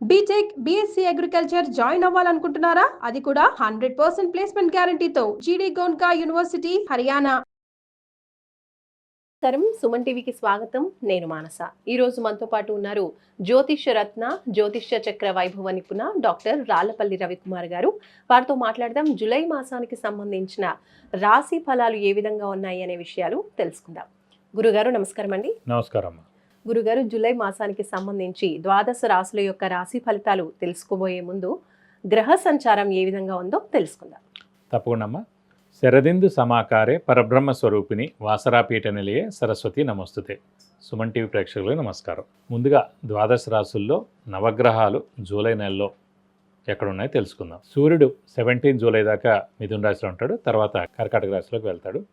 B Tech BSc agriculture join అవ్వాలనుకుంటున్నారా? అది కూడా hundred percent placement గ్యారంటీతో జీడీ గోన్కా యూనివర్సిటీ హర్యానా నమస్కారం. సుమన్ టీవీకి స్వాగతం. నేను మానస. ఈ రోజు మనతో పాటు ఉన్నారు జ్యోతిష్య రత్న జ్యోతిష్య చక్ర వైభవ నిపుణ డాక్టర్ రాళ్ళపల్లి రవికుమార్ గారు. వారితో మాట్లాడదాం. జూలై మాసానికి సంబంధించిన రాశి ఫలాలు ఏ విధంగా ఉన్నాయి అనే విషయాలు తెలుసుకుందాం. గురుగారు నమస్కారం అండి నమస్కారం అమ్మా గురుగారు జూలై మాసానికి సంబంధించి ద్వాదశ రాశుల యొక్క రాశి ఫలితాలు తెలుసుకోబోయే ముందు గ్రహ సంచారం ఏ విధంగా ఉందో తెలుసుకుందాం. తప్పకుండా అమ్మా. శరదిందు సమాకారే పరబ్రహ్మ స్వరూపిణి వాసరాపీఠ నిలయే సరస్వతి నమస్తుతే. సుమన్ టీవీ ప్రేక్షకులకు నమస్కారం. ముందుగా ద్వాదశ రాశుల్లో నవగ్రహాలు జూలై నెలలో ఎక్కడున్నాయో తెలుసుకుందాం. సూర్యుడు సెవెంటీన్ జూలై దాకా మిథున రాశిలో ఉంటాడు. తర్వాత కర్కాటక రాశిలోకి వెళ్తాడు.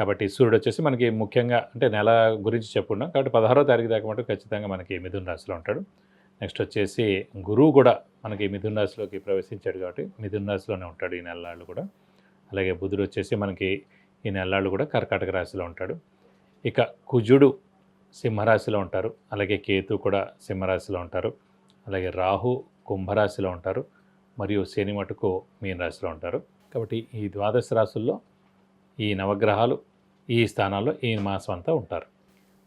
కాబట్టి సూర్యుడు వచ్చేసి మనకి ముఖ్యంగా అంటే నెల గురించి చెప్పుకున్నాం కాబట్టి పదహారో తారీఖు దాకా మటు ఖచ్చితంగా మనకి మిథున రాశిలో ఉంటాడు. నెక్స్ట్ వచ్చేసి గురువు కూడా మనకి మిథున రాశిలోకి ప్రవేశించాడు కాబట్టి మిథున రాశిలోనే ఉంటాడు ఈ నెలలాళ్ళు కూడా. అలాగే బుధుడు వచ్చేసి మనకి ఈ నెలలాళ్ళు కూడా కర్కాటక రాశిలో ఉంటాడు. ఇక కుజుడు సింహరాశిలో ఉంటారు. అలాగే కేతు కూడా సింహరాశిలో ఉంటారు. అలాగే రాహు కుంభరాశిలో ఉంటారు. మరియు శని మటుకు మీనరాశిలో ఉంటారు. కాబట్టి ఈ ద్వాదశ రాశుల్లో ఈ నవగ్రహాలు ఈ స్థానాల్లో ఈ మాసం అంతా ఉంటారు.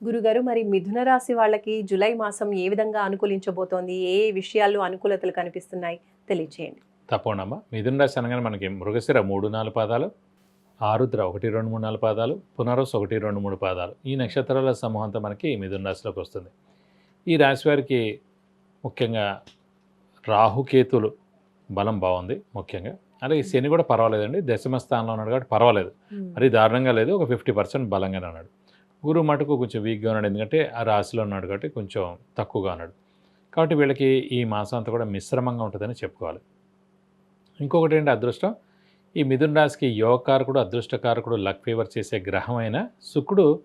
గురుగారు మరి మిథున రాశి వాళ్ళకి జూలై మాసం ఏ విధంగా అనుకూలించబోతోంది? ఏ విషయాల్లో అనుకూలతలు కనిపిస్తున్నాయి? తెలియచేయండి. తప్పకుండా. మిథున రాశి అనగానే మనకి మృగశిర మూడు నాలుగు పాదాలు ఆరుద్ర ఒకటి రెండు మూడు నాలుగు పాదాలు పునరస్ ఒకటి రెండు మూడు పాదాలు. ఈ నక్షత్రాల సమూహంతో మనకి మిథున రాశిలోకి వస్తుంది. ఈ రాశి వారికి ముఖ్యంగా రాహుకేతులు బలం బాగుంది ముఖ్యంగా. అలాగే శని కూడా పర్వాలేదండి. దశమ స్థానంలో ఉన్నాడు కాబట్టి పర్వాలేదు. మరి దారుణంగా లేదు. ఒక ఫిఫ్టీ పర్సెంట్ బలంగానే ఉన్నాడు. గురువు మటుకు కొంచెం వీక్గా ఉన్నాడు. ఎందుకంటే ఆ రాశిలో ఉన్నాడు కాబట్టి కొంచెం తక్కువగా ఉన్నాడు. కాబట్టి వీళ్ళకి ఈ మాసం అంతా కూడా మిశ్రమంగా ఉంటుందని చెప్పుకోవాలి. ఇంకొకటి ఏంటి అదృష్టం? ఈ మిథున రాశికి యోగకారకుడు అదృష్టకారకుడు లక్ ఫేవర్ చేసే గ్రహమైన శుక్రుడు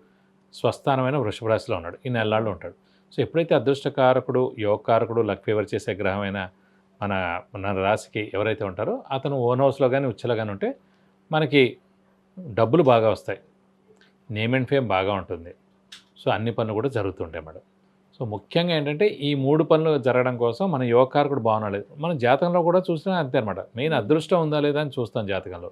స్వస్థానమైన వృషభ రాశిలో ఉన్నాడు. ఈ నెలల్లో ఉంటాడు. సో ఎప్పుడైతే అదృష్టకారకుడు యోగకారకుడు లక్ ఫేవర్ చేసే గ్రహమైన మన మన రాశికి ఎవరైతే ఉంటారో అతను ఓన్ హౌస్లో కానీ ఉచ్చలో కానీ ఉంటే మనకి డబ్బులు బాగా వస్తాయి. నేమ్ అండ్ ఫేమ్ బాగా ఉంటుంది. సో అన్ని పనులు కూడా జరుగుతుంటాయి మేడం. సో ముఖ్యంగా ఏంటంటే ఈ మూడు పనులు జరగడం కోసం మన యువకారకుడు బాగున్నాడు మన జాతకంలో కూడా చూసినా అంతే అనమాట మెయిన్ అదృష్టం ఉందా లేదా అని చూస్తాం జాతకంలో.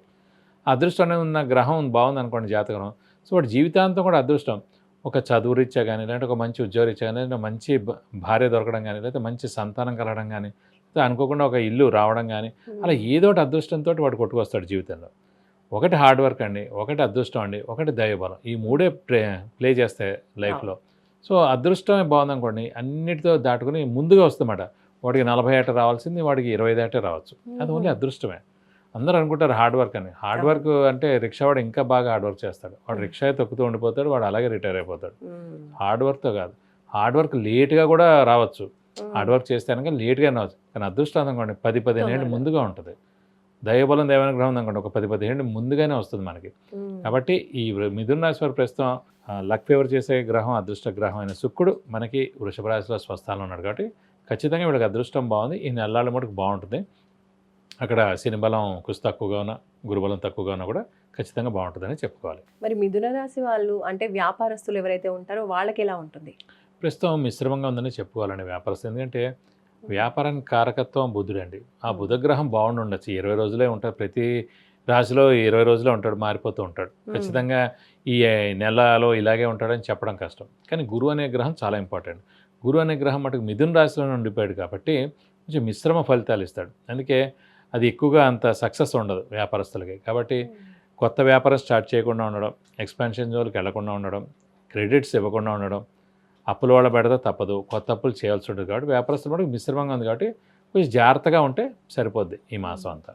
అదృష్టం అనేది ఉన్న గ్రహం బాగుంది అనుకోండి జాతకం సో వాడి జీవితాంతం కూడా అదృష్టం. ఒక చదువు రీత్యా కానీ లేదంటే ఒక మంచి ఉద్యోగ రీత్యా కానీ లేదంటే మంచి భ- భార్య దొరకడం కానీ లేకపోతే మంచి సంతానం కలగడం కానీ అనుకోకుండా ఒక ఇల్లు రావడం కానీ అలా ఏదో ఒకటి అదృష్టంతో వాడు కొట్టుకొస్తాడు జీవితంలో. ఒకటి హార్డ్ వర్క్ అండి ఒకటి అదృష్టం అండి ఒకటి దైవబలం. ఈ మూడే ప్లే ప్లే చేస్తాయి లైఫ్లో. సో అదృష్టమే బాగుందనుకోండి అన్నిటితో దాటుకుని ముందుగా వస్తుందన్నమాట. వాడికి నలభై ఏట రావాల్సింది వాడికి ఇరవై ఏటే రావచ్చు. అది ఓన్లీ అదృష్టమే. అందరూ అనుకుంటారు హార్డ్ వర్క్ అని. హార్డ్ వర్క్ అంటే రిక్షా వాడు ఇంకా బాగా హార్డ్ వర్క్ చేస్తాడు. వాడు రిక్షా తొక్కుతూ ఉండిపోతాడు వాడు అలాగే రిటైర్ అయిపోతాడు. హార్డ్ వర్క్తో కాదు. హార్డ్ వర్క్ లేట్గా కూడా రావచ్చు. హార్డ్ వర్క్ చేస్తే కనుక లేట్గా రావచ్చు కానీ అదృష్టం అనుకోండి పది పదిహేను ఏళ్ళు. ముందుగా ఉంటుంది. దైవబలం దైవానుగ్రహం ఉందనుకోండి ఒక పది పదిహేను ముందుగానే వస్తుంది మనకి. కాబట్టి ఈ మిథున రాశి వారి ప్రస్తుతం లక్ ఫేవర్ చేసే గ్రహం అదృష్ట గ్రహం అయిన శుక్రుడు మనకి వృషభ రాశిలో స్వస్థానంలో ఉన్నాడు. కాబట్టి ఖచ్చితంగా వీళ్ళకి అదృష్టం బాగుంది. ఈ నెలల మటుకు బాగుంటుంది. అక్కడ శని బలం తక్కువగా ఉన్నా గురుబలం తక్కువగా ఉన్నా కూడా ఖచ్చితంగా బాగుంటుందని చెప్పుకోవాలి. మరి మిథున రాశి వాళ్ళు అంటే వ్యాపారస్తులు ఎవరైతే ఉంటారో వాళ్ళకి ఎలా ఉంటుంది? ప్రస్తుతం మిశ్రమంగా ఉందని చెప్పుకోవాలండి వ్యాపారస్తులు. ఎందుకంటే వ్యాపారానికి కారకత్వం బుధుడండి. ఆ బుధగ్రహం బాగుండి ఉండొచ్చు. ఇరవై రోజులే ఉంటాడు. ప్రతి రాశిలో ఇరవై రోజులే ఉంటాడు మారిపోతూ ఉంటాడు. ఖచ్చితంగా ఈ నెలలో ఇలాగే ఉంటాడని చెప్పడం కష్టం. కానీ గురువు అనే గ్రహం చాలా ఇంపార్టెంట్. గురువు అనే గ్రహం మటుకు మిథున రాశిలో ఉండిపోయాడు కాబట్టి కొంచెం మిశ్రమ ఫలితాలు ఇస్తాడు. అందుకే అది ఎక్కువగా అంత సక్సెస్ ఉండదు వ్యాపారస్తులకి. కాబట్టి కొత్త వ్యాపారం స్టార్ట్ చేయకుండా ఉండడం ఎక్స్పాన్షన్ జోలికి వెళ్ళకుండా ఉండడం క్రెడిట్స్ ఇవ్వకుండా ఉండడం అప్పుల వాళ్ళ పెడితే తప్పదు. కొత్త అప్పులు చేయాల్సి ఉంటుంది కాబట్టి వ్యాపారస్తులు మటుకు మిశ్రమంగా ఉంది కాబట్టి కొంచెం జాగ్రత్తగా ఉంటే సరిపోద్ది ఈ మాసం అంతా.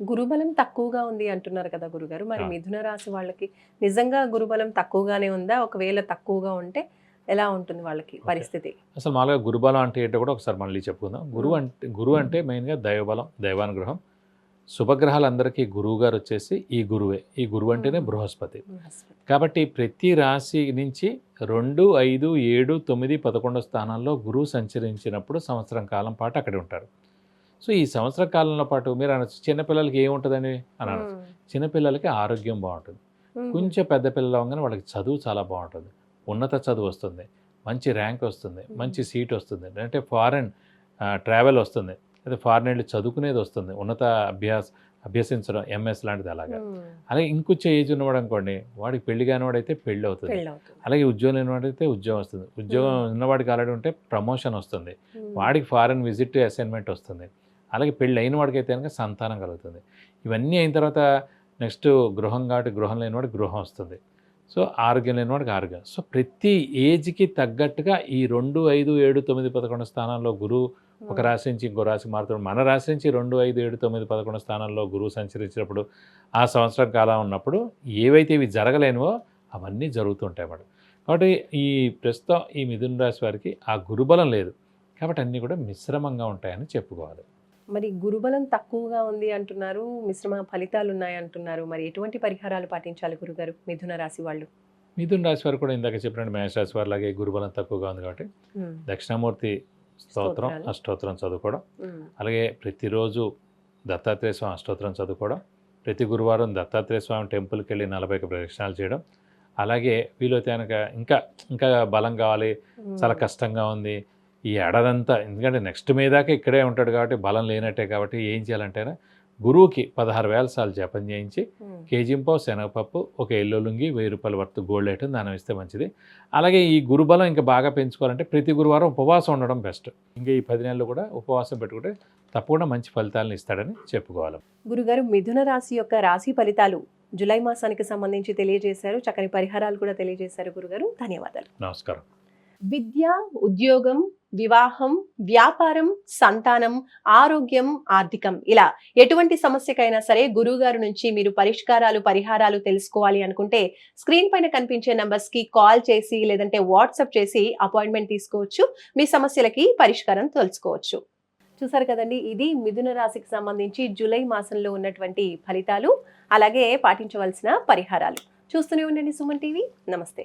గురుబలం తక్కువగా ఉంది అంటున్నారు కదా గురుగారు. మరి. మిథున రాశి వాళ్ళకి నిజంగా గురుబలం తక్కువగానే ఉందా? ఒకవేళ తక్కువగా ఉంటే ఎలా ఉంటుంది వాళ్ళకి పరిస్థితి? అసలు మామూలుగా గురుబలం అంటే ఏంటో కూడా ఒకసారి మళ్ళీ చెప్పుకుందాం. గురువు. అంటే గురువు అంటే మెయిన్గా దైవబలం దైవానుగ్రహం శుభగ్రహాలందరికీ గురువు గారు వచ్చేసి ఈ గురువే. ఈ గురువు అంటేనే. బృహస్పతి. కాబట్టి ప్రతి రాశి నుంచి రెండు ఐదు ఏడు తొమ్మిది పదకొండో స్థానాల్లో గురువు సంచరించినప్పుడు సంవత్సరం కాలం పాటు అక్కడే ఉంటారు సో ఈ సంవత్సర కాలంలో పాటు మీరు అనొచ్చు చిన్నపిల్లలకి ఏముంటుందని అని అనొచ్చు. చిన్నపిల్లలకి ఆరోగ్యం బాగుంటుంది. కొంచెం పెద్ద పిల్లలు అవగానే వాళ్ళకి చదువు చాలా బాగుంటుంది. ఉన్నత చదువు వస్తుంది. మంచి ర్యాంక్ వస్తుంది. మంచి సీట్ వస్తుంది. అంటే ఫారెన్ ట్రావెల్ వస్తుంది. అదే ఫారెన్ వెళ్ళి చదువుకునేది వస్తుంది. ఉన్నత అభ్యాస అభ్యసించడం ఎంఎస్ లాంటిది అలాగా. అలాగే ఇంకొంచెం ఏజ్ ఉన్నవాడు అనుకోండి వాడికి పెళ్ళి కానివాడైతే పెళ్ళి అవుతుంది. అలాగే ఉద్యోగం లేనివాడైతే ఉద్యోగం వస్తుంది. ఉద్యోగం ఉన్నవాడికి ఆల్రెడీ ఉంటే ప్రమోషన్ వస్తుంది. వాడికి ఫారెన్ విజిట్ అసైన్మెంట్ వస్తుంది. అలాగే పెళ్ళి అయిన వాడికి అయితే కనుక సంతానం కలుగుతుంది. ఇవన్నీ అయిన తర్వాత నెక్స్ట్ గృహం కాబట్టి గృహం లేని వాడికి గృహం వస్తుంది. సో ఆరోగ్యం లేని వాడికి ఆరోగ్యం. సో ప్రతి ఏజ్కి తగ్గట్టుగా ఈ రెండు ఐదు ఏడు తొమ్మిది పదకొండు స్థానాల్లో గురువు ఒక రాశి నుంచి ఇంకో రాశి మారుతాడు మన రాశి నుంచి రెండు ఐదు ఏడు తొమ్మిది పదకొండు స్థానాల్లో గురువు సంచరించినప్పుడు ఆ సంవత్సరం కాలం ఉన్నప్పుడు ఏవైతే ఇవి జరగలేనివో అవన్నీ జరుగుతుంటాయి అన్నమాట. కాబట్టి ఈ ప్రస్తుతం ఈ మిథున రాశి వారికి ఆ గురుబలం లేదు. కాబట్టి అన్నీ కూడా మిశ్రమంగా ఉంటాయని చెప్పుకోవాలి. మరి గురుబలం తక్కువగా ఉంది అంటున్నారు. మిశ్రమ ఫలితాలు ఉన్నాయి అంటున్నారు. మరి ఎటువంటి పరిహారాలు పాటించాలి గురుగారు మిథున రాశి వాళ్ళు? మిథున రాశి వారు కూడా ఇందాక చెప్పినట్టు మేష రాశి వారి లాగే గురుబలం తక్కువగా ఉంది కాబట్టి దక్షిణామూర్తి స్తోత్రం. అష్టోత్తరం చదువుకోవడం. అలాగే ప్రతిరోజు దత్తాత్రేయ స్వామి అష్టోత్తరం చదువుకోవడం. ప్రతి గురువారం దత్తాత్రేయ స్వామి టెంపుల్కి వెళ్ళి నలభై ఒక్క ప్రదక్షిణాలు చేయడం. అలాగే వీలైతే కనుక ఇంకా ఇంకా బలం కావాలి చాలా కష్టంగా ఉంది. ఈ ఏడాదంతా ఎందుకంటే నెక్స్ట్ మీదాకా ఇక్కడే ఉంటాడు కాబట్టి బలం లేనట్టే కాబట్టి ఏం చేయాలంటేనే గురువుకి పదహారు వేల సార్లు జపం చేయించి కేజీంపావు శనగపప్పు ఒక ఎల్లో లుంగి వెయ్యి రూపాయల వర్త్ గోల్డ్ ఐటమ్ దానం ఇస్తే మంచిది. అలాగే ఈ గురుబలం ఇంకా బాగా పెంచుకోవాలంటే ప్రతి గురువారం ఉపవాసం ఉండడం బెస్ట్. ఇంకా ఈ పది నెలలు కూడా ఉపవాసం పెట్టుకుంటే తప్పకుండా మంచి ఫలితాలను ఇస్తాడని చెప్పుకోవాలి. గురుగారు మిథున రాశి యొక్క రాశి ఫలితాలు జూలై మాసానికి సంబంధించి తెలియజేశారు. చక్కని పరిహారాలు కూడా తెలియజేశారు గురుగారు. ధన్యవాదాలు. నమస్కారం. విద్య ఉద్యోగం వివాహం వ్యాపారం సంతానం ఆరోగ్యం ఆర్థికం ఇలా ఎటువంటి సమస్యకైనా సరే గురువుగారు నుంచి మీరు పరిష్కారాలు పరిహారాలు తెలుసుకోవాలి అనుకుంటే స్క్రీన్ పైన కనిపించే నంబర్స్కి కాల్ చేసి లేదంటే వాట్సాప్ చేసి అపాయింట్మెంట్ తీసుకోవచ్చు. మీ సమస్యలకి పరిష్కారం తెలుసుకోవచ్చు. చూసారు కదండి ఇది మిథున రాశికి సంబంధించి జూలై మాసంలో ఉన్నటువంటి ఫలితాలు అలాగే పాటించవలసిన పరిహారాలు. చూస్తూనే ఉండండి సుమన్ టీవీ. నమస్తే.